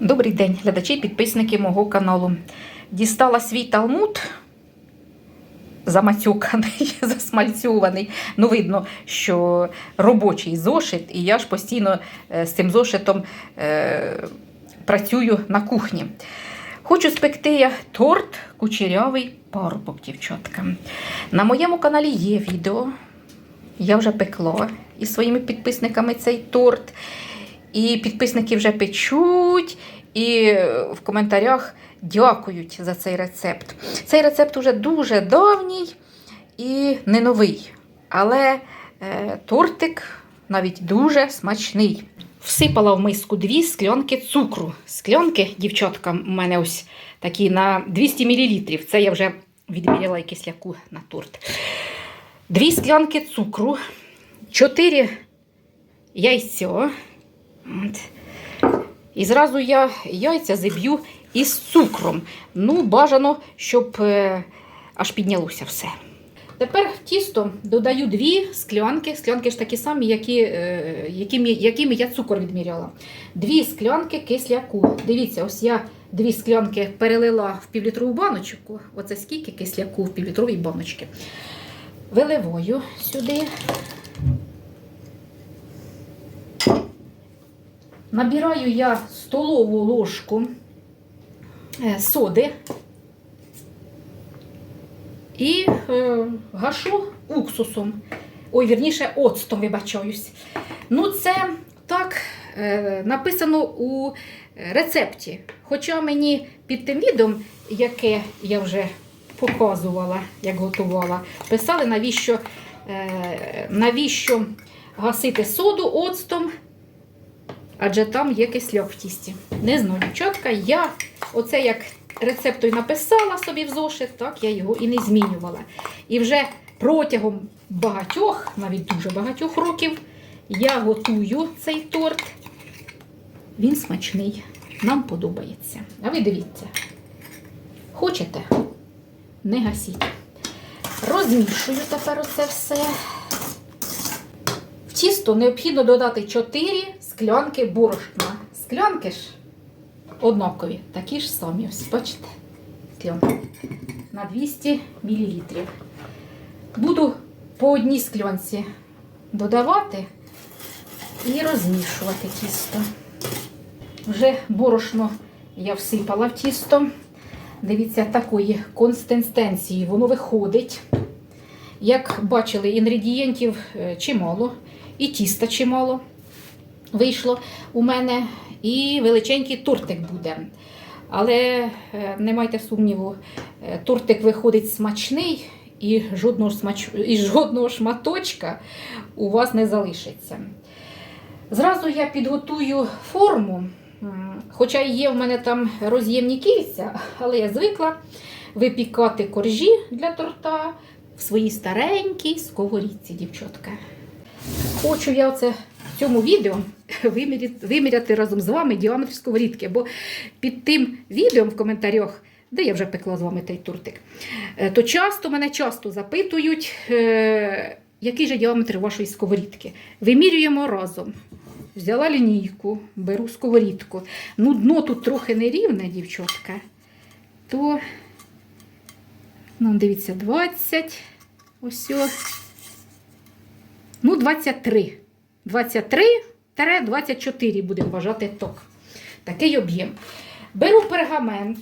Добрий день, глядачі, підписники мого каналу. Дістала свій талмуд, замацюканий, засмальцьований. Ну, видно, що робочий зошит, і я ж постійно е, з цим зошитом е, працюю на кухні. Хочу спекти я торт кучерявий парубок, дівчатка. На моєму каналі є відео. Я вже пекла із своїми підписниками цей торт. І підписники вже печуть, і в коментарях дякують за цей рецепт. Цей рецепт уже дуже давній і не новий. Але е, тортик навіть дуже смачний. Всипала в миску дві склянки цукру. Склянки, дівчатка, у мене ось такі на 200 мл. Це я вже відміряла кисляку на торт. Дві склянки цукру, чотири яйця. І зразу я яйця зіб'ю із цукром. Ну, бажано, щоб е, аж піднялося все. Тепер в тісто додаю дві склянки. Склянки ж такі самі, які, е, якими, якими я цукор відміряла. Дві склянки кисляку. Дивіться, ось я дві склянки перелила в півлітрову баночку. Оце скільки кисляку в півлітровій баночці. Виливаю сюди. Набираю я столову ложку е, соди і е, гашу уксусом. Ой, вірніше, оцтом, вибачаюсь. Ну, це так е, написано у рецепті. Хоча мені під тим відео, яке я вже показувала, як готувала, писали, навіщо, навіщо гасити соду оцтом. Адже там є кисляк в тісті. Не знаю, дівчатка, я оце як рецепт той написала собі в зошит, так я його і не змінювала. І вже протягом багатьох, навіть дуже багатьох років, я готую цей торт. Він смачний, нам подобається. А ви дивіться, хочете? Не гасіть. Розмішую тепер оце все. В тісто необхідно додати 4 склянки борошна. Склянки ж однакові, такі ж самі. Ось, бачите? Склянки. На 200 мл. Буду по одній склянці додавати і розмішувати тісто. Вже борошно я всипала в тісто. Дивіться, такої консистенції воно виходить. Як бачили, інгредієнтів е, чимало, і тіста чимало вийшло у мене, і величенький тортик буде. Але е, не майте сумніву, е, тортик виходить смачний і жодного, смач... і жодного шматочка у вас не залишиться. Зразу я підготую форму, хоча є в мене там роз'ємні кільця, але я звикла випікати коржі для торта в своїй старенькій сковорідці, дівчатка. Хочу я оце цьому відео виміряти, виміряти разом з вами діаметр сковорідки, бо під тим відео в коментарях, де я вже пекла з вами той тортик, е, то часто мене часто запитують, е, який же діаметр вашої сковорідки. Вимірюємо разом. Взяла лінійку, беру сковорідку. Ну, дно тут трохи нерівне, дівчатка. То, ну, дивіться, 20. Ось. Ну, 23. 23-24 будемо вважати ток. Такий об'єм. Беру пергамент,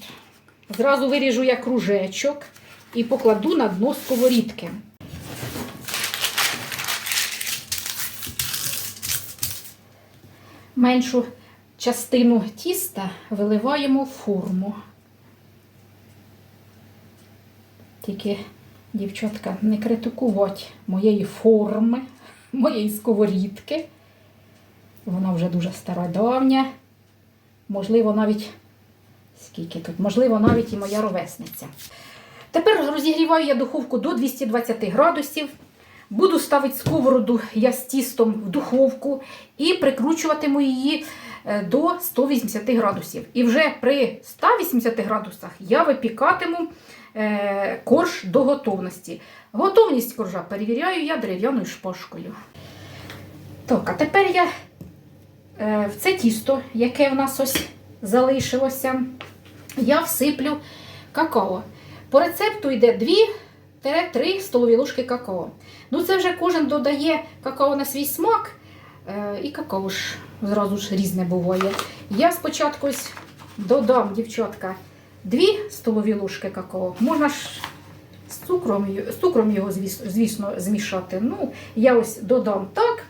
зразу виріжу як кружечок і покладу на дно сковорідки. Меншу частину тіста виливаємо в форму. Тільки, дівчатка, не критикувати моєї форми, моєї сковорідки. Вона вже дуже стара давня. Можливо, навіть скільки тут, можливо, навіть і моя ровесниця. Тепер розігріваю я духовку до 220 градусів. Буду ставити сковороду я з тістом в духовку і прикручуватиму її е, до 180 градусів. І вже при 180 градусах я випікатиму корж до готовності. Готовність коржа перевіряю я дерев'яною шпажкою. Так, а тепер я е, в це тісто, яке в нас ось залишилося, я всиплю какао. По рецепту йде 2-3 столові ложки какао. Ну, це вже кожен додає какао на свій смак, е, і какао ж зразу ж різне буває. Я спочатку додам, дівчатка, 2 столові ложки какао. Можна ж з цукром, з цукром його, звісно, змішати. Ну, я ось додам так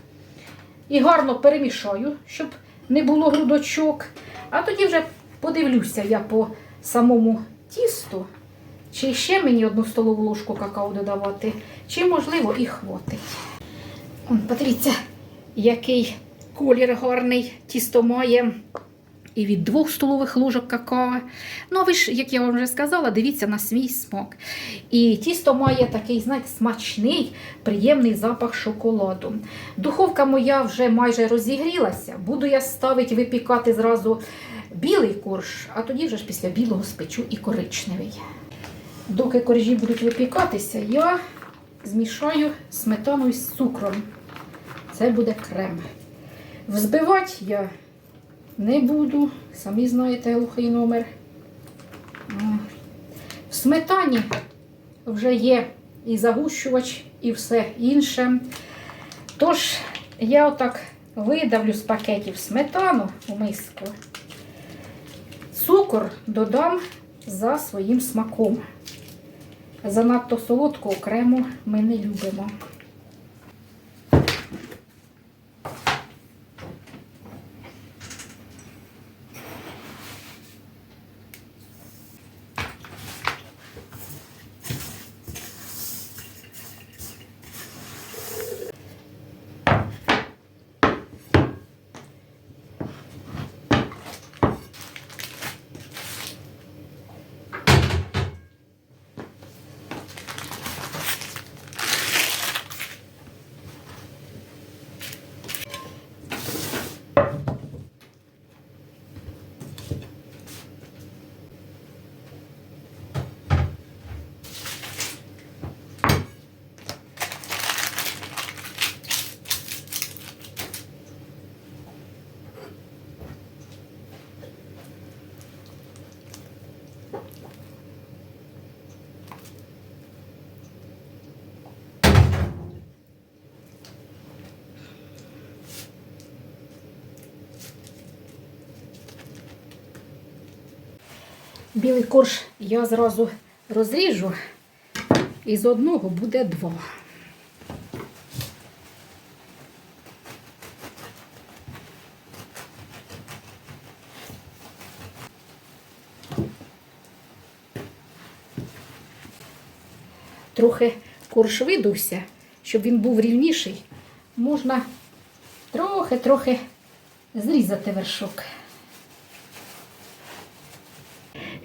і гарно перемішаю, щоб не було грудочок. А тоді вже подивлюся я по самому тісту, чи ще мені одну столову ложку какао додавати, чи можливо і хватить. Подивіться, який колір гарний тісто має. І від двох столових ложок какао. Ну, а ви ж, як я вам вже сказала, дивіться на свій смак. І тісто має такий, знаєте, смачний, приємний запах шоколаду. Духовка моя вже майже розігрілася. Буду я ставити випікати зразу білий корж, а тоді вже ж після білого спечу і коричневий. Доки коржі будуть випікатися, я змішаю сметану з цукром. Це буде крем. Взбивати я не буду, самі знаєте глухий номер. В сметані вже є і загущувач, і все інше. Тож, я отак видавлю з пакетів сметану у миску. Цукор додам за своїм смаком. Занадто солодку окремо ми не любимо. Білий корж я зразу розріжу, і з одного буде два. Трохи корж видувся, щоб він був рівніший, можна трохи-трохи зрізати вершок.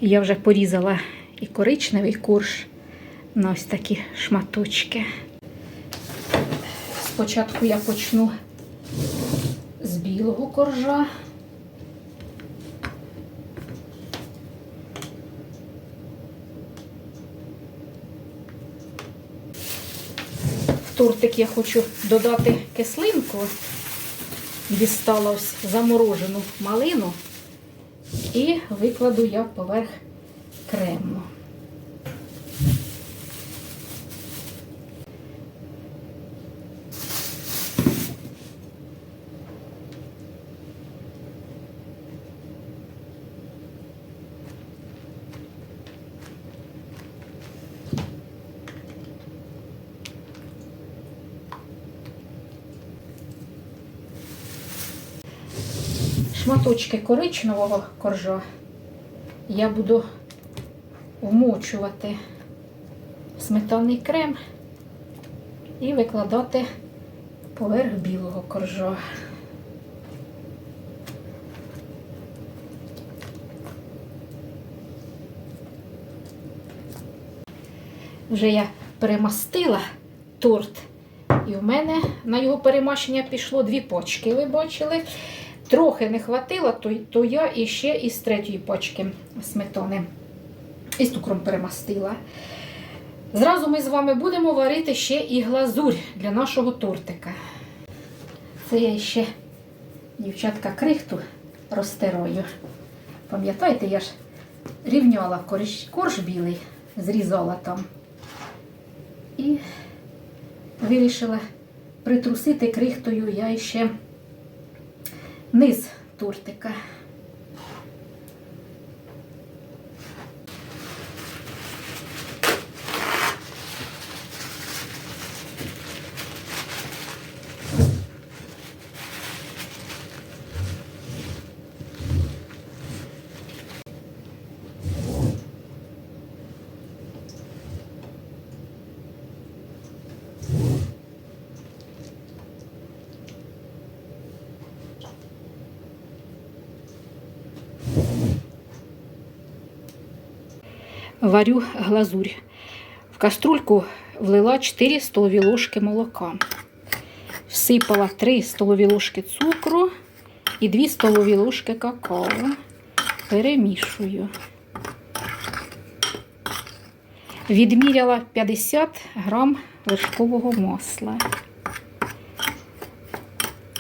Я вже порізала і коричневий корж на ось такі шматочки. Спочатку я почну з білого коржа. В тортик я хочу додати кислинку. Дістала ось заморожену малину. І викладу я поверх крему. Шматочки коричневого коржа я буду вмочувати сметанний крем і викладати поверх білого коржа. Вже я перемастила торт, і в мене на його перемащення пішло дві почки, ви бачили. Трохи не хватило, то, то я іще із третьої почки сметани із цукром перемастила. Зразу ми з вами будемо варити ще і глазурь для нашого тортика. Це я ще, дівчатка, крихту розтираю. Пам'ятаєте, я ж рівняла корж, корж білий, зрізала там. І вирішила притрусити крихтою я ще низ тортика. Варю глазурь. В каструльку влила 4 столові ложки молока. Всипала 3 столові ложки цукру і 2 столові ложки какао. Перемішую. Відміряла 50 грам вершкового масла.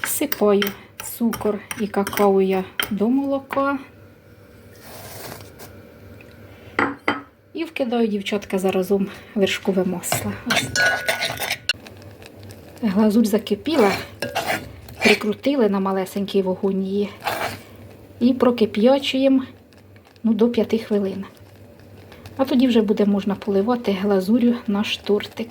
Всипаю цукор і какао я до молока. І вкидаю, дівчатка, заразом вершкове масло. Ось. Глазурь закипіла, прикрутили на малесенький вогонь її і прокип'ячуємо ну, до 5 хвилин. А тоді вже буде можна поливати глазурю наш тортик.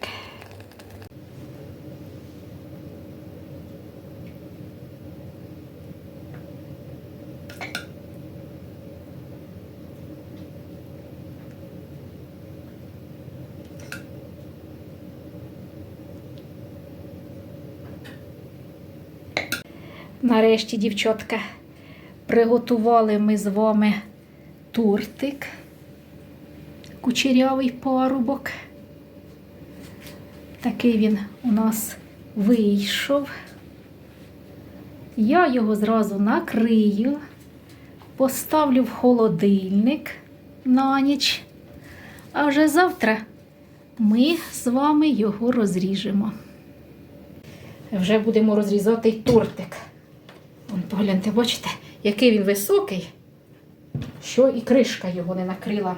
Нарешті, дівчатка, приготували ми з вами тортик, кучерявий парубок. Такий він у нас вийшов. Я його зразу накрию, поставлю в холодильник на ніч, а вже завтра ми з вами його розріжемо. Вже будемо розрізати й тортик. Вон, погляньте, бачите, який він високий, що і кришка його не накрила.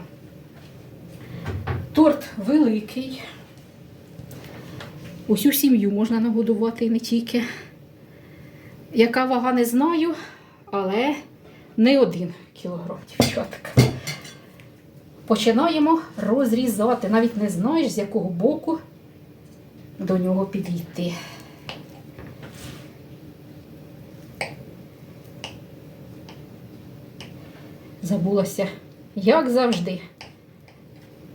Торт великий. Усю сім'ю можна нагодувати і не тільки. Яка вага не знаю, але не один кілограм, дівчатка. Починаємо розрізати. Навіть не знаєш, з якого боку до нього підійти. Забулася, як завжди.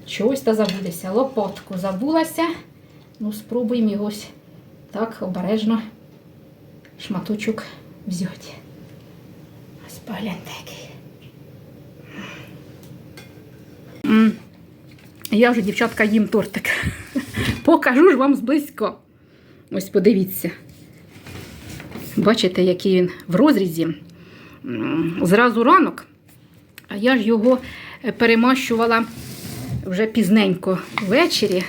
Чогось та забудеся. Лопатку забулася. Ну, спробуємо його так обережно шматочок взяти. Ось погляньте який. Я вже, дівчатка, їм тортик. Покажу ж вам зблизько. Ось подивіться. Бачите, який він в розрізі. Зразу ранок. А я ж його е, перемащувала вже пізненько ввечері.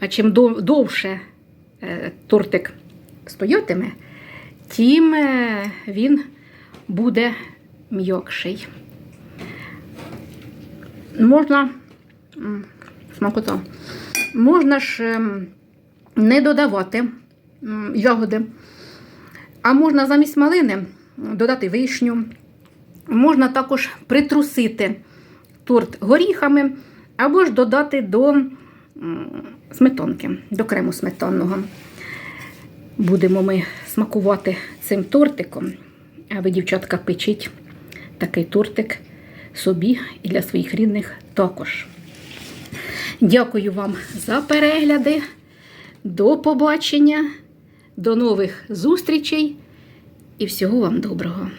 А чим довше е, тортик стоятиме, тим е, він буде м'якший. Можна смакота. Можна ж ем, не додавати ягоди, а можна замість малини додати вишню. Можна також притрусити торт горіхами, або ж додати до сметанки, до крему сметанного. Будемо ми смакувати цим тортиком. А ви, дівчатка, печіть такий тортик собі і для своїх рідних також. Дякую вам за перегляди. До побачення, до нових зустрічей і всього вам доброго!